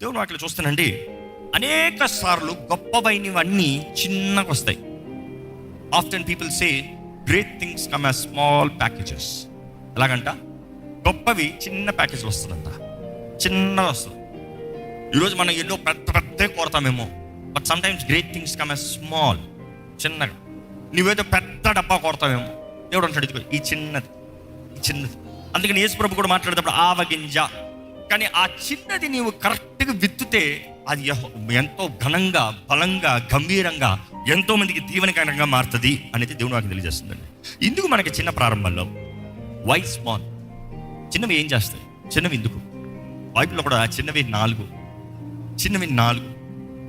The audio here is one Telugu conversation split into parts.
దేవుడు వాటిలో చూస్తానండి. అనేక సార్లు గొప్పవైనవన్నీ చిన్నగా వస్తాయి. Often people say great things come as small packages ఎలాగంట? గొప్పవి చిన్న ప్యాకేజ్లు వస్తుందంట. చిన్నగా వస్తుంది. ఈరోజు మనం ఎన్నో పెద్ద పెద్ద కోరతామేమో. But sometimes great things come as small చిన్నగా. నువ్వేదో పెద్ద డబ్బా కోరతామేమో దేవుడు అంటాడు ఈ చిన్నది ఈ చిన్నది. అందుకని యేసు ప్రభు కూడా మాట్లాడేటప్పుడు ఆవగింజ కానీ ఆ చిన్నది నీవు కరెక్ట్గా విత్తుతే అది ఎంతో ఘనంగా బలంగా గంభీరంగా ఎంతో మందికి దీవనకరంగా మారుతుంది అనేది దేవుడు నాకు తెలియజేస్తుందండి. ఇందుకు మనకి చిన్న ప్రారంభంలో వై స్మాల్ చిన్నవి ఏం చేస్తాయి? చిన్నవి ఎందుకు? బైబిల్లో కూడా చిన్నవి నాలుగు. చిన్నవి నాలుగు.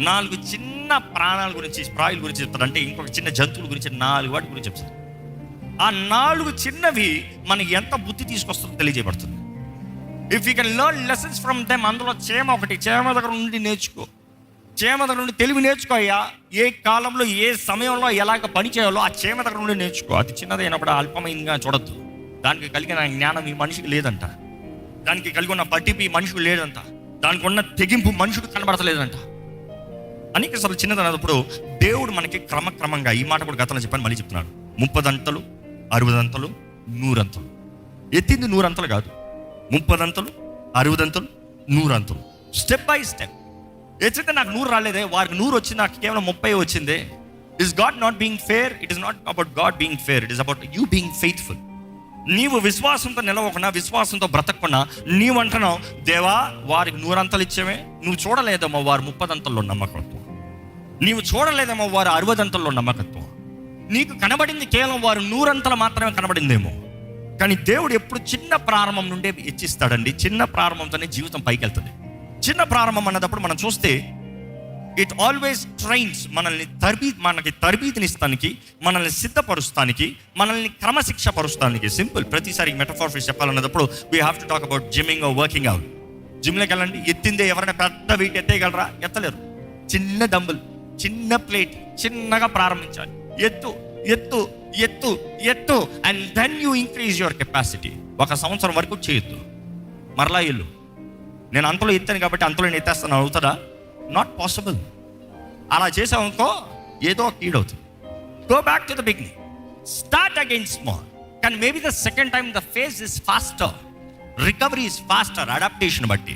నాలుగు చిన్న ప్రాణాల గురించి ప్రాయుల గురించి చెప్తారు అంటే ఇంకొక చిన్న జంతువుల గురించి నాలుగు వాటి గురించి చెప్తారు ఆ నాలుగు చిన్నవి మనకి ఎంత బుద్ధి తీసుకొస్తుందో తెలియజేయబడుతుంది. If you can learn lessons from them అందులో చేమ ఒకటి చేమ దగ్గర నుండి నేర్చుకో. చేమ దగ్గర నుండి తెలివి నేర్చుకో అయ్యా. ఏ కాలంలో ఏ సమయంలో ఎలాగ పని చేయాలో ఆ చేమ దగ్గర నుండి నేర్చుకో. అది చిన్నదైనప్పుడు అల్పమైందిగా చూడద్దు. దానికి కలిగిన జ్ఞానం ఈ మనిషికి లేదంట. దానికి కలిగి ఉన్న పట్టింపు ఈ మనిషికి లేదంట. దానికి ఉన్న తెగింపు మనుషుడు కనబడతలేదంట. అనేక సార్లు చిన్నదన్నప్పుడు దేవుడు మనకి క్రమక్రమంగా ఈ మాట కూడా గతంలో చెప్పాను మళ్ళీ చెప్తున్నాడు ముప్పదంతలు అరవదంతలు నూరంతలు. ఎత్తింది నూరంతలు కాదు. ముప్పదంతలు అరవదంతలు నూరంతలు. స్టెప్ బై స్టెప్ ఎట్లయితే నాకు నూరు రాలేదే వారికి నూరు వచ్చింది నాకు కేవలం ముప్పై వచ్చిందే. Is God not being fair it is not about God being fair it is about you being faithful నీవు విశ్వాసంతో నిలవకుండా విశ్వాసంతో బ్రతకకుండా నీవు అంటున్నావు దేవా వారికి నూరంతలు ఇచ్చేవే. నువ్వు చూడలేదమ్మా వారు ముప్పదంతల్లో నమ్మకత్వం. నీవు చూడలేదేమో వారు అరవదంతల్లో నమ్మకత్వం. నీకు కనబడింది కేవలం వారు నూరంతలు మాత్రమే కనబడిందేమో. కానీ దేవుడు ఎప్పుడు చిన్న ప్రారంభం నుండే ఇచ్చిస్తాడండి. చిన్న ప్రారంభంతోనే జీవితం పైకి వెళ్తుంది చిన్న ప్రారంభం అన్నదప్పుడు మనం చూస్తే ఇట్ ఆల్వేస్ ట్రైన్స్ మనల్ని తరబీ మనకి తరబీతినిస్తానికి మనల్ని సిద్ధపరుస్తానికి మనల్ని క్రమశిక్ష పరుస్తానికి సింపుల్ ప్రతిసారి metaphors చెప్పాలన్నప్పుడు we have to talk about gymming working out జిమ్లోకి వెళ్ళండి. ఎత్తిందే ఎవరైనా పెద్ద వెయిట్ ఎత్తేయగలరా? ఎత్తలేరు. చిన్న డంబుల్ చిన్న ప్లేట్ చిన్నగా ప్రారంభించాలి. ఎత్తు. ఎత్తు ఎత్తు ఎత్తు and then you increase your capacity ఒక సంవత్సరం వరకు చేయొద్దు. మరలా ఇల్లు నేను అంతలో ఎత్తాను కాబట్టి అంతలో నేను ఎత్తేస్తాను అవుతుందా? నాట్ పాసిబుల్ అలా చేసామనుకో ఏదో ఒక ఈడవుతుంది go back to the beginning start again small కానీ maybe the second time the phase is faster recovery is faster adaptation బట్టి.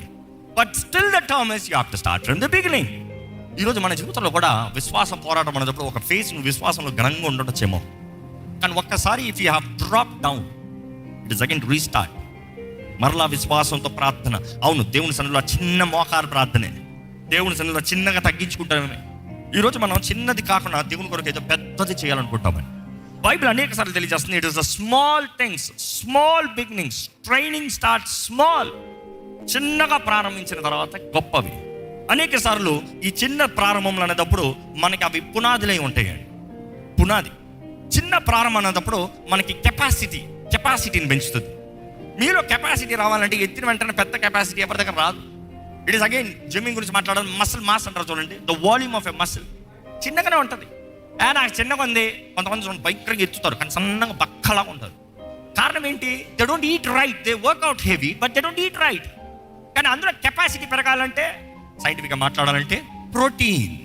But still the term is you have to start from the beginning ఈరోజు మన జీవితంలో కూడా విశ్వాసం పోరాటం అనేటప్పుడు ఒక ఫేస్ నువ్వు విశ్వాసంలో ఘనంగా ఉండొచ్చేమో. కానీ ఒక్కసారి if you have drop down it is again restart మరలా విశ్వాసంతో ప్రార్థన. అవును దేవుని సన్నిలో చిన్న మోకారు ప్రార్థనే. దేవుని సన్నిలో చిన్నగా తగ్గించుకుంటామే ఈరోజు మనం చిన్నది కాకుండా దేవుని కొరకు ఏదో పెద్దది చేయాలనుకుంటామని. బైబిల్ అనేక సార్లు తెలియజేస్తుంది it is the small things small beginnings training start small చిన్నగా ప్రారంభించిన తర్వాత గొప్పవి. అనేక సార్లు ఈ చిన్న ప్రారంభంలో అనేటప్పుడు మనకి అవి పునాదులై ఉంటాయండి. పునాది. చిన్న ప్రారంభం అనేటప్పుడు మనకి కెపాసిటీ కెపాసిటీని పెంచుతుంది. మీలో కెపాసిటీ రావాలంటే ఎత్తిన వెంటనే పెద్ద కెపాసిటీ ఎవరి దగ్గర రాదు. ఇట్ ఈస్ అగైన్ జిమ్మింగ్ గురించి మాట్లాడాలి మసిల్ మాస్ అంటారు చూడండి. The volume of a muscle చిన్నగానే ఉంటుంది. ఆ నాకు చిన్నగా ఉంది. కొంతమంది చూడండి భయంకరంగా ఎత్తుతారు. కానీ సన్నగా బక్కలా ఉంటారు. కారణం ఏంటి? They don't eat right they workout heavy but they don't eat right కానీ అందులో కెపాసిటీ పెరగాలంటే సైంటిఫిక్గా మాట్లాడాలంటే protein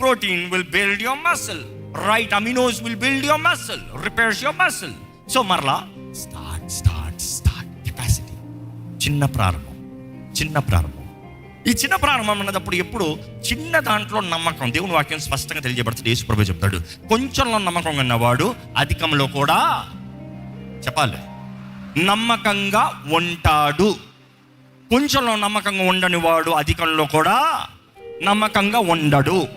protein will build your muscle right aminos will build your muscle repairs your muscle so మరలా స్టార్ట్ స్టార్ట్ స్టార్ట్ కెపాసిటీ చిన్న ప్రారంభం. చిన్న ప్రారంభం. ఈ చిన్న ప్రారంభం అన్నప్పుడు ఎప్పుడు చిన్న దాంట్లో నమ్మకం. దేవుని వాక్యం స్పష్టంగా తెలియజేయబడుతుంది. యేసుప్రభు చెప్తాడు. కొంచెంలో నమ్మకం ఉన్నవాడు అధికంలో కూడా చెప్పాలి. నమ్మకంగా ఉంటాడు. కొంచెంలో నమ్మకంగా ఉండని వాడు అధికంలో కూడా నమ్మకంగా ఉండడు.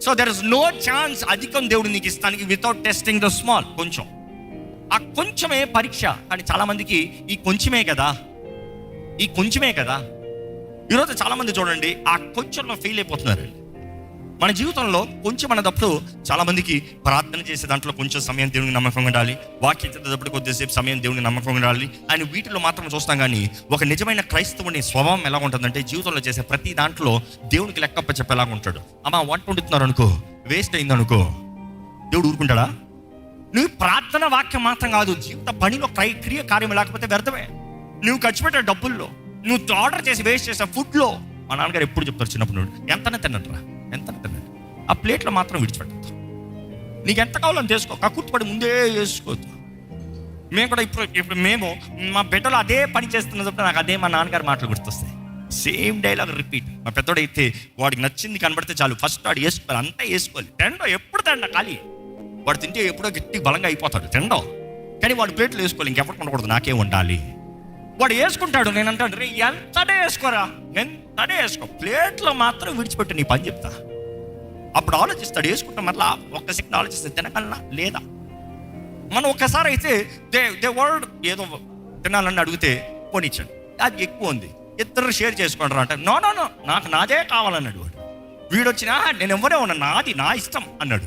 So there is no chance అధికం దేవుడు నీకు ఇస్తానికి వితౌట్ టెస్టింగ్ ద స్మాల్ కొంచెం. ఆ కొంచెమే పరీక్ష. కానీ చాలామందికి ఈ కొంచెమే కదా. ఈ కొంచెమే కదా. ఈరోజు చాలామంది చూడండి ఆ కొంచెంలో ఫెయిల్ అయిపోతున్నారు మన జీవితంలో కొంచెం అన్నదప్పుడు చాలా మందికి ప్రార్థన చేసే దాంట్లో కొంచెం సమయం దేవునికి నమ్మకం ఉండాలి. వాక్యం చదివేటప్పుడు కొద్దిసేపు సమయం దేవునికి నమ్మకం ఉండాలి. అని వీటిలో మాత్రం చూస్తాం కానీ ఒక నిజమైన క్రైస్తవుని స్వభావం ఎలా ఉంటుందంటే జీవితంలో చేసే ప్రతి దాంట్లో దేవునికి లెక్కప్ప చెప్పేలాగా ఉంటాడు. అమ్మ వంట వండుతున్నారు అనుకో వేస్ట్ అయింది అనుకో దేవుడు ఊరుకుంటాడా? నువ్వు ప్రార్థన వాక్యం మాత్రం కాదు జీవిత పనిలో క్రై క్రియ కార్యం లేకపోతే వ్యర్థమే. నువ్వు ఖర్చు పెట్టే డబ్బుల్లో నువ్వు ఆర్డర్ చేసి వేస్ట్ చేసే ఫుడ్లో మా నాన్నగారు ఎప్పుడు చెప్తారు చిన్నప్పుడు నుండి తిన్నట్రా ఎంత రా ఆ ప్లేట్లో మాత్రం విడిచిపెట్టద్దు నీకు ఎంత కావాలని తీసుకో కక్కుర్తిపడి ముందే వేసుకోవద్దు మేము కూడా ఇప్పుడు ఇప్పుడు మేము మా బిడ్డలు అదే పని చేస్తున్నప్పుడు నాకు అదే మా నాన్నగారు మాటలు గుర్తొస్తాయి. సేమ్ డైలాగ్ రిపీట్ మా పెద్దోడు అయితే వాడికి నచ్చింది కనబడితే చాలు. ఫస్ట్ వాడు వేసుకోవాలి అంతా వేసుకోవాలి. తెండో ఎప్పుడు తిండ ఖాళీ? వాడు తింటే ఎప్పుడో గట్టి బలంగా అయిపోతాడు. తిండో. కానీ వాడు ప్లేట్లు వేసుకోవాలి. ఇంకెప్పుడు ఉండకూడదు నాకే ఉండాలి వాడు వేసుకుంటాడు. నేను అంటాడు రే ఎంతనే వేసుకోరా? ఎంతనే వేసుకో? ప్లేట్లో మాత్రం విడిచిపెట్టి నీ పని చెప్తా. అప్పుడు ఆలోచిస్తాడు వేసుకుంటాం మళ్ళా ఒక్క సెకండ్ ఆలోచిస్తే తినగలనా? లేదా? మనం ఒక్కసారి అయితే దే దే వర్డ్ ఏదో తినాలని అడిగితే పోనిచ్చాడు అది ఎక్కువ ఉంది. ఇద్దరు షేర్ చేసుకుంటారు అంటే నో నో నో నాకు నాదే కావాలన్నాడు వాడు. వీడు వచ్చినా నేను ఎవరే ఉన్నా నాది నా ఇష్టం అన్నాడు.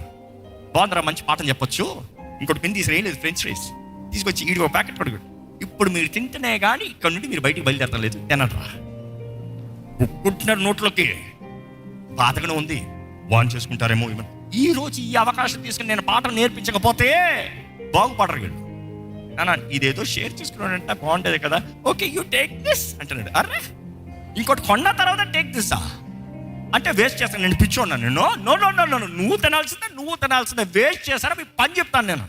బాగుందిరా మంచి పాఠం చెప్పొచ్చు. ఇంకోటి పిన్ తీసి లేదు ఫ్రెంచ్ రైస్ తీసుకొచ్చి ఈడు ప్యాకెట్ పడుకోడు ఇప్పుడు మీరు తింటేనే కానీ ఇక్కడ నుండి మీరు బయటికి బయలుదేరలేదు తినట్రా పుట్టిన నోట్లోకి. బాధగానే ఉంది. వాన్ చేసుకుంటారేమో ఇవన్నీ. ఈ రోజు ఈ అవకాశం తీసుకుని నేను పాటలు నేర్పించకపోతే బాగుపడరు వీళ్ళు. అన్నా ఇదేదో షేర్ చేసుకున్నాడంటే బాగుంటుంది కదా. ఓకే యూ టేక్ దిస్ అంటున్నాడు. అరే ఇంకోటి కొన్న తర్వాత టేక్ దిస్ అంటే వేస్ట్ చేస్తాను నేను పిచ్చోన్నా నేను? నో నో నో నో నువ్వు తినాల్సిందే నువ్వు తినాల్సిందే వేస్ట్ చేస్తారా మీ పని చెప్తాను నేను.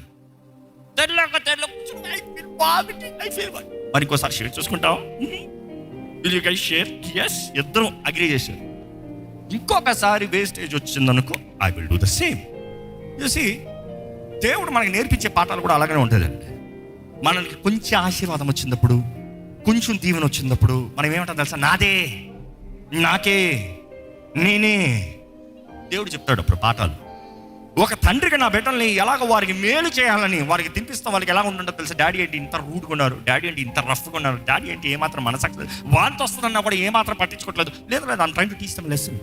తెల్లక తెల్ల మరి ఇంకోసారి షేర్ చూసుకుంటాం. Will you guy share yes ఇద్దరం అగ్రీ చేశారు. ఇంకొకసారి వేస్టేజ్ వచ్చిందనుకో I will do the same చూసి దేవుడు మనకి నేర్పించే పాఠాలు కూడా అలాగనే ఉంటుందండి. మనకి కొంచెం ఆశీర్వాదం వచ్చినప్పుడు కొంచెం దీవెన వచ్చినప్పుడు మనం ఏమంటాం తెలుసా? నాదే నాకే నేనే. దేవుడు చెప్తాడు అప్పుడు పాఠాలు. ఒక తండ్రికి నా బిడ్డల్ని ఎలాగ వారికి మేలు చేయాలని వారికి తినిపిస్తాం వాళ్ళకి ఎలా ఉంటుందో తెలుసు? డాడీ ఏంటి ఇంత రూడ్గా ఉన్నారు? డాడీ ఏంటి ఇంత రఫ్గా ఉన్నారు? డాడీ ఏంటి ఏమాత్రం మనసక్లేదు వాళ్ళతో వస్తుందన్నా కూడా ఏమాత్రం పట్టించుకోవట్లేదు. లేదు లేదు అంత ట్రైన్ టు టీచ్ లెసన్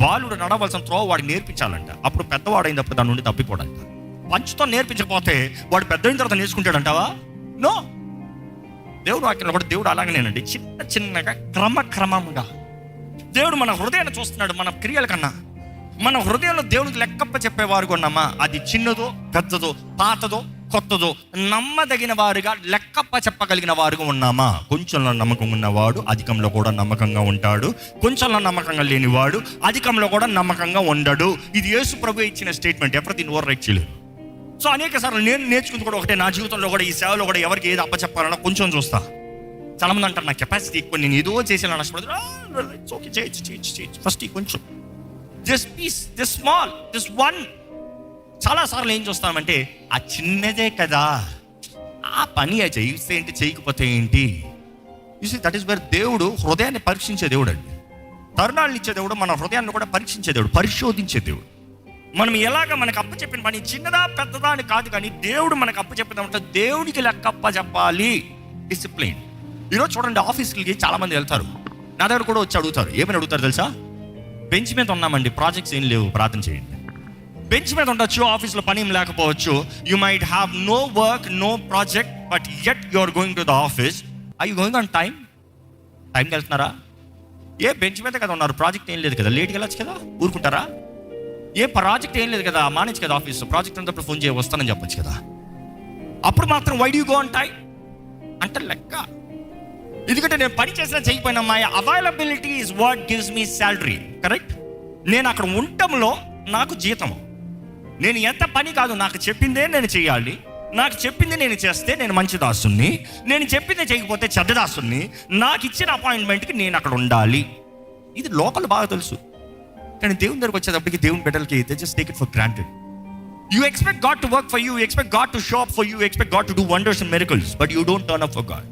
బాలుడు నడవలసిన త్రో వాడికి నేర్పించాలంట. అప్పుడు పెద్దవాడైనప్పుడు అయినప్పుడు దాని నుండి తప్పిపోడంట. పంచుతో నేర్పించకపోతే వాడు పెద్దయిన తర్వాత నేర్చుకుంటాడంటావా? నో దేవుడు వాక్యంలో కూడా దేవుడు అలాగనేనండి. చిన్న చిన్నగా క్రమక్రమంగా దేవుడు మన హృదయాన్ని చూస్తున్నాడు మన క్రియల కన్నా. మన హృదయంలో దేవునికి లెక్కప్ప చెప్పేవారు కొన్నామా? అది చిన్నదో పెద్దదో పాతదో కొత్తదో నమ్మదగిన వారుగా లెక్కప్ప చెప్పగలిగిన వారుగా ఉన్నామా? కొంచెంలో నమ్మకం ఉన్నవాడు అధికంలో కూడా నమ్మకంగా ఉంటాడు. కొంచెంలో నమ్మకంగా లేనివాడు అధికంలో కూడా నమ్మకంగా ఉండడు. ఇది యేసు ప్రభు ఇచ్చిన స్టేట్మెంట్. ఎవరిది ఓవర్ రైట్ చేయలేదు సో అనేక సార్లు నేను నేర్చుకుంది కూడా ఒకటే. నా జీవితంలో కూడా ఈ సేవలో కూడా ఎవరికి ఏది అప్పచెప్పాలన్నా కొంచెం చూస్తా. చాలామంది అంటారు నా కెపాసిటీ ఎక్కువ నేను ఏదో చేసేలా నష్టపడదు ఓకే చేయొచ్చు చేయొచ్చు చేయొచ్చు. ఫస్ట్ కొంచెం. Just piece just small just one చాలా సార్లు ఏం చూస్తామంటే ఆ చిన్నదే కదా. ఆ పని చేయిస్తే ఏంటి చేయకపోతే ఏంటి? చూసి దట్ ఈస్ వేర్ దేవుడు హృదయాన్ని పరీక్షించే దేవుడు అండి తరుణాలను ఇచ్చే దేవుడు మన హృదయాన్ని కూడా పరీక్షించే దేవుడు పరిశోధించే దేవుడు. మనం ఎలాగ మనకు అప్పచెప్పిన పని చిన్నదా పెద్దదా అని కాదు కానీ దేవుడు మనకు అప్పచెప్పిన దేవుడికి లెక్క అప్ప చెప్పాలి. డిసిప్లిన్ ఈరోజు చూడండి ఆఫీస్కి చాలామంది వెళ్తారు. నా దగ్గర కూడా వచ్చి అడుగుతారు. ఏమని అడుగుతారు తెలుసా? బెంచ్ మీద ఉన్నామండి. ప్రాజెక్ట్స్ ఏం లేవు. ప్రార్థన చేయండి. బెంచ్ మీద ఉండొచ్చు ఆఫీస్లో పని లేకపోవచ్చు. You might have no work no project but yet you are going to the office I you going on time టైంకి వెళ్తున్నారా? ఏ బెంచ్ మీద కదా ఉన్నారు? ప్రాజెక్ట్ ఏం లేదు కదా. లేట్కి వెళ్ళచ్చు కదా? ఊరుకుంటారా? ఏ ప్రాజెక్ట్ ఏం లేదు కదా? మానేచ్చు కదా ఆఫీస్. ప్రాజెక్ట్ ఉన్నప్పుడు ఫోన్ చేయ వస్తానని చెప్పొచ్చు కదా. అప్పుడు మాత్రం why you go on time అంటే లెక్క. ఎందుకంటే నేను పని చేసినా చేయకపోయినా my availability is what gives me salary correct నేను అక్కడ ఉండటంలో నాకు జీతము నేను ఎంత పని కాదు నాకు చెప్పిందే నేను చేయాలి. నాకు చెప్పింది నేను చేస్తే నేను మంచి దాసుని నేను చెప్పింది చేయకపోతే చెడ్డ దాసుని నాకు ఇచ్చిన అపాయింట్మెంట్కి నేను అక్కడ ఉండాలి. ఇది లోపల బాగా తెలుసు. కానీ దేవుని దగ్గరకు వచ్చేటప్పటికి దేవుని బిడ్డలకి they just take it for granted you expect God to work for you expect God to shop for you expect God to do wonders and miracles but you don't turn up for God